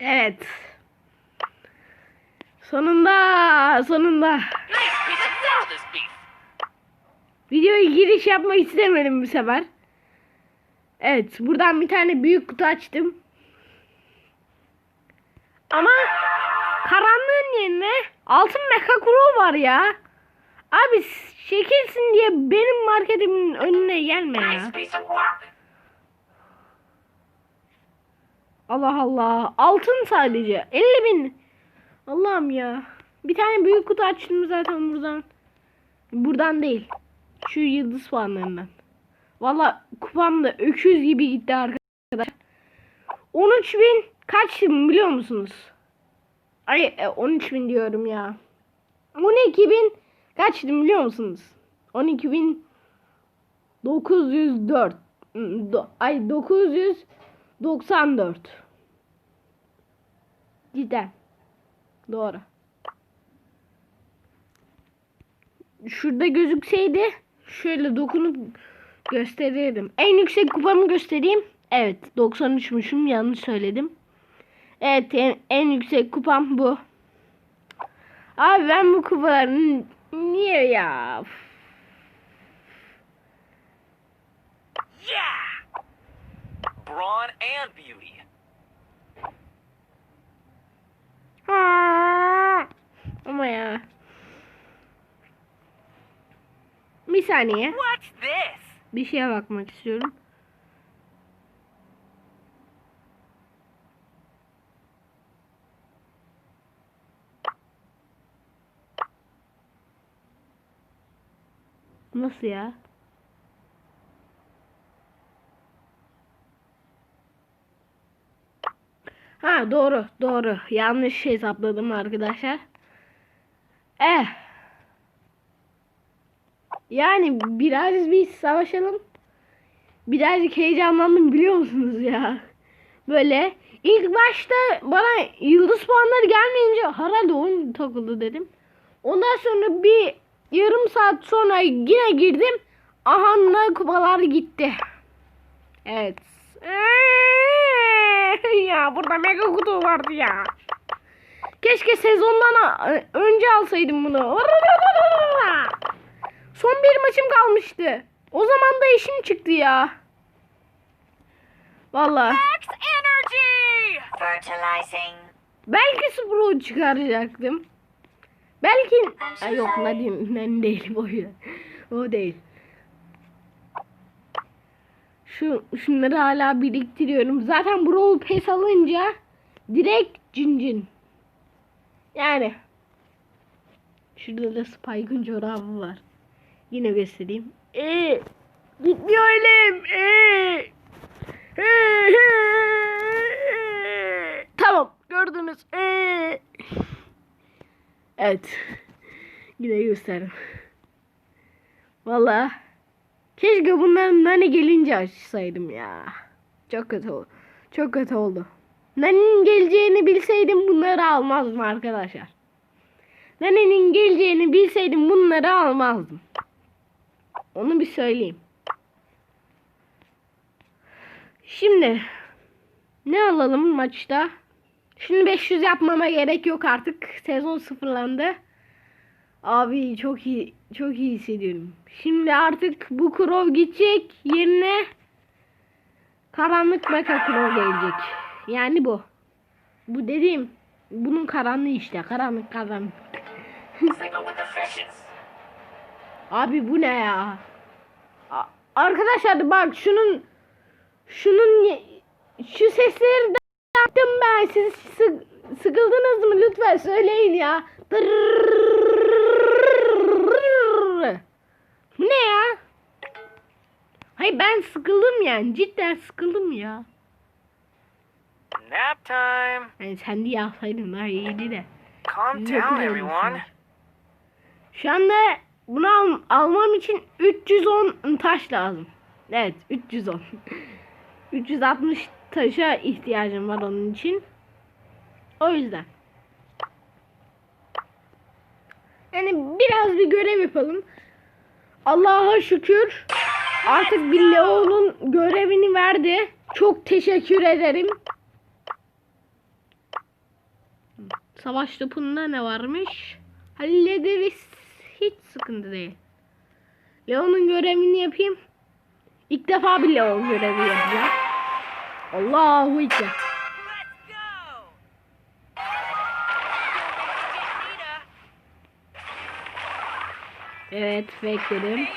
Evet. Sonunda, sonunda. Videoya giriş yapmak istemedim bu sefer. Evet, buradan bir tane büyük kutu açtım. Ama karanlığın yerine altın meka kuru var ya. Abi çekilsin diye benim marketimin önüne gelme ya. Allah Allah. Altın sadece. 50 bin. Allah'ım ya. Bir tane büyük kutu açtım zaten buradan. Buradan değil. Şu yıldız puanlarından. Valla kupam da öküz gibi gitti arkadaşlar. 13 bin kaçtım biliyor musunuz? Ay e, 13 bin diyorum ya. 12 bin kaçtım biliyor musunuz? 12 bin 904 hmm, ay 900 94. Cidden. Doğru. Şurada gözükseydi şöyle dokunup gösterelim. En yüksek kupamı göstereyim. Evet 93'müşüm yanlış söyledim. Evet en, en yüksek kupam bu. Abi ben bu kupaların niye ya? Yeah! brawn and beauty. Ama ya. Bir saniye. What's this? Bir şeye bakmak istiyorum. Nasıl ya? Ha doğru doğru. Yanlış hesapladım arkadaşlar. Eh. Yani biraz bir savaşalım. Birazcık heyecanlandım biliyor musunuz ya? Böyle ilk başta bana yıldız puanları gelmeyince herhalde oyun takıldı dedim. Ondan sonra bir yarım saat sonra yine girdim. Ahanla kupalar gitti. Evet. Eee. ya burada mega kutu vardı ya. Keşke sezondan önce alsaydım bunu. Son bir maçım kalmıştı. O zaman da işim çıktı ya. Valla. Belki Sprout çıkaracaktım. Belki... Ay yok ne diyeyim ben değilim o. O değil. Şu şunları hala biriktiriyorum. Zaten Brawl Pass alınca direkt cincin. Cin. Yani şurada da Spike'ın çorabı var. Yine göstereyim. Ee, gitmiyor elim. Ee, ee, ee. Tamam gördünüz. Ee. Evet. Yine göstereyim. Valla Keşke bunların nani gelince açsaydım ya. Çok kötü oldu. Çok kötü oldu. Nani'nin geleceğini bilseydim bunları almazdım arkadaşlar. Nani'nin geleceğini bilseydim bunları almazdım. Onu bir söyleyeyim. Şimdi ne alalım maçta? Şimdi 500 yapmama gerek yok artık. Sezon sıfırlandı. Abi çok iyi çok iyi hissediyorum. Şimdi artık bu Krov gidecek yerine karanlık Mecha Krov gelecek. Yani bu. Bu dediğim bunun karanlığı işte. Karanlık karanlık. Abi bu ne ya? Arkadaşlar bak şunun şunun şu sesleri de yaptım ben. Siz sıkıldınız mı? Lütfen söyleyin ya. Dırrrr tatlı. Bu ne ya? Hayır ben sıkıldım yani. Cidden sıkıldım ya. Nap time. Yani sen diye alsaydın daha iyiydi de. Calm down everyone. Şu anda bunu al almam için 310 taş lazım. Evet 310. 360 taşa ihtiyacım var onun için. O yüzden. Yani biraz bir görev yapalım. Allah'a şükür artık bir Leo'nun görevini verdi. Çok teşekkür ederim. Savaş topunda ne varmış? Hallederiz. Hiç sıkıntı değil. Leon'un görevini yapayım. İlk defa bir Leon görevi yapacağım. Allahu Ekber. Evet bekledim.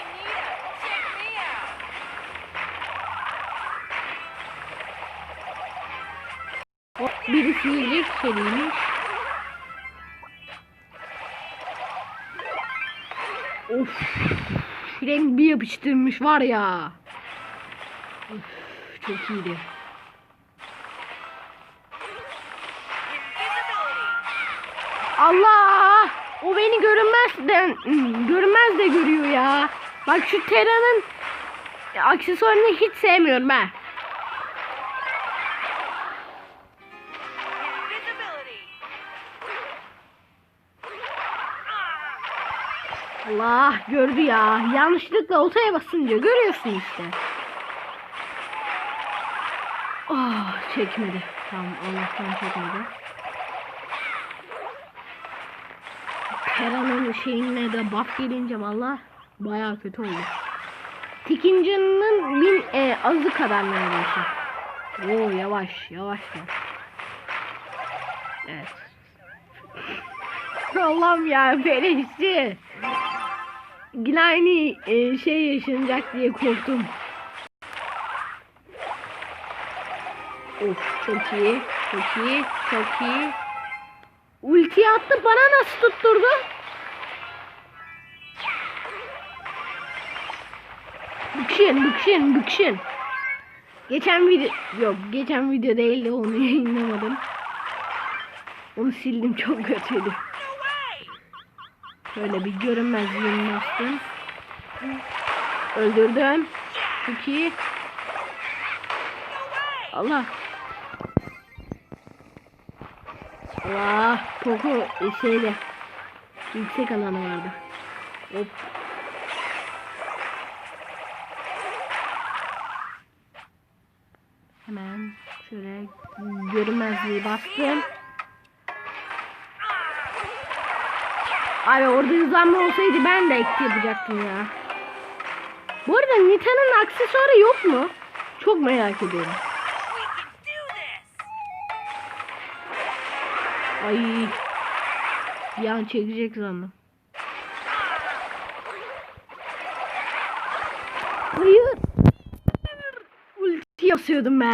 Hop birisi yiyecek seriymiş. Of. Renk bir yapıştırmış var ya. Of, çok iyiydi. Allah! O beni görünmezden görünmez de görüyor ya. Bak şu Tera'nın aksesuarını hiç sevmiyorum ben. Allah gördü ya. Yanlışlıkla oltaya basınca görüyorsun işte. Oh çekmedi. Tamam Allah'tan çekmedi. Tera'nın şeyine de buff gelince valla bayağı kötü oldu. Tikincinin bin e, azı kadar neredeyse. Oo yavaş yavaş gel. Evet. Allah'ım ya beleşçi. Yine aynı e, şey yaşanacak diye korktum. Of çok iyi, çok iyi, çok iyi. Ulti attı bana nasıl tutturdu? Bıkşın, bıkşın, bıkşın. Geçen video, yok geçen video değildi onu yayınlamadım. Onu sildim çok kötüydü. Şöyle bir görünmezliğini bastım. Öldürdüm. Çok. Allah. Allah. Poco e, şeyle. Yüksek alanı vardı. Hop. Hemen şöyle görünmezliği bastım. Abi orada hızlanma olsaydı ben de ekti yapacaktım ya. Bu arada Nita'nın aksesuarı yok mu? Çok merak ediyorum. Ay. Bir an çekecek sandım. Hayır. Ulti basıyordum be.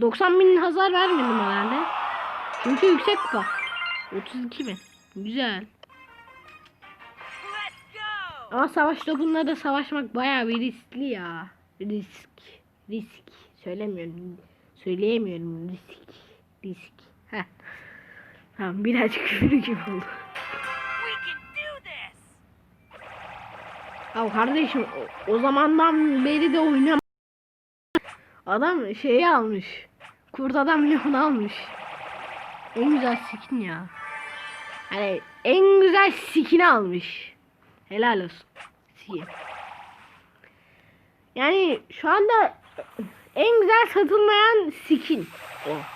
90 bin hasar vermedim herhalde. Çünkü yüksek kupa. 32 bin. Güzel. Ama savaş topunda da savaşmak bayağı bir riskli ya. Risk. Risk. Söylemiyorum. Söyleyemiyorum. Risk. Risk. Heh. Tamam birazcık küfür gibi oldu. Ya kardeşim o, o zamandan beri de oynam. Adam şeyi almış. Kurt adam Leon almış. En güzel skin ya. Hani en güzel skin'i almış. Helal olsun. Skin. Yani şu anda en güzel satılmayan skin o.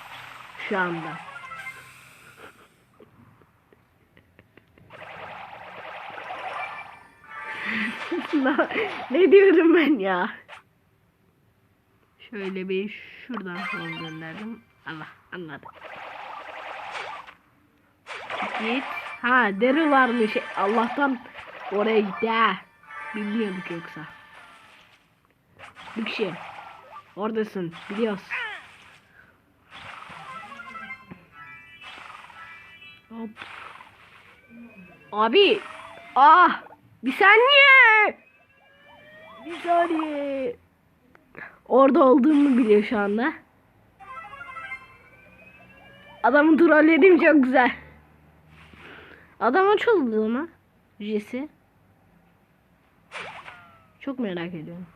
Şu anda. ne diyorum ben ya? Şöyle bir şuradan sol gönderdim. Allah anladı. Git. Ha deri varmış. Allah'tan oraya gitti. Bilmiyorduk yoksa. Bir kişi. Oradasın. Biliyoruz. Abi. Ah. Bir saniye. Bir saniye. Orada olduğumu biliyor şu anda. Adamı trolledim çok güzel. Adam açıldı mı? Jesse. Çok merak ediyorum.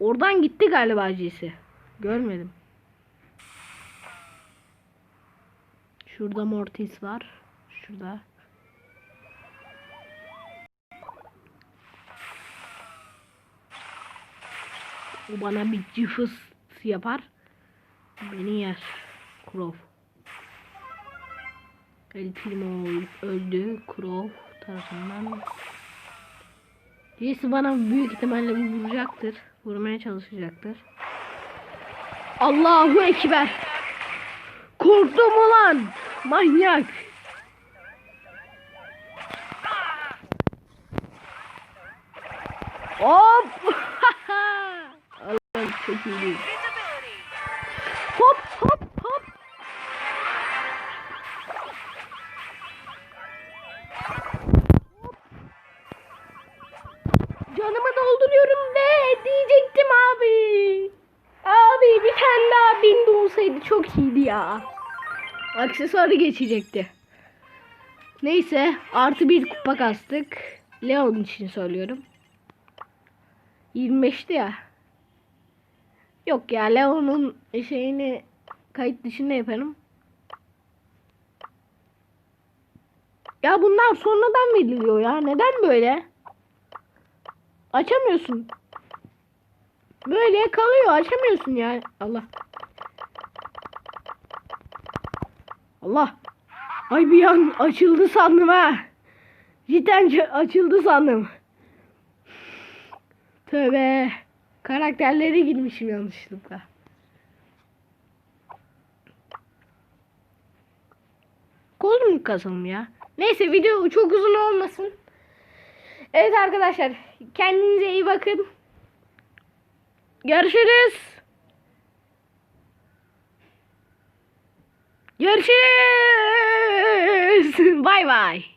Oradan gitti galiba Jesse. Görmedim. Şurada Mortis var. Şurada. O bana bir cıfıs yapar. Beni yer. Crow. El öldü. Crow tarafından. Birisi bana büyük ihtimalle vuracaktır. Vurmaya çalışacaktır. Allahu Ekber. Korktum ulan. Manyak. Hop. Allah'ım çok iyi. Olsaydı çok iyiydi ya. Aksesuarı geçecekti. Neyse artı bir kupa kastık. Leon için söylüyorum. 25'ti ya. Yok ya Leon'un şeyini kayıt dışında yaparım. Ya bunlar sonradan veriliyor ya. Neden böyle? Açamıyorsun. Böyle kalıyor. Açamıyorsun ya. Allah. Allah. Ay bir an açıldı sandım ha. Cidden açıldı sandım. Tövbe. Karakterlere girmişim yanlışlıkla. Kozmik kasalım ya. Neyse video çok uzun olmasın. Evet arkadaşlar. Kendinize iyi bakın. Görüşürüz. Görüşürüz. Bay bay.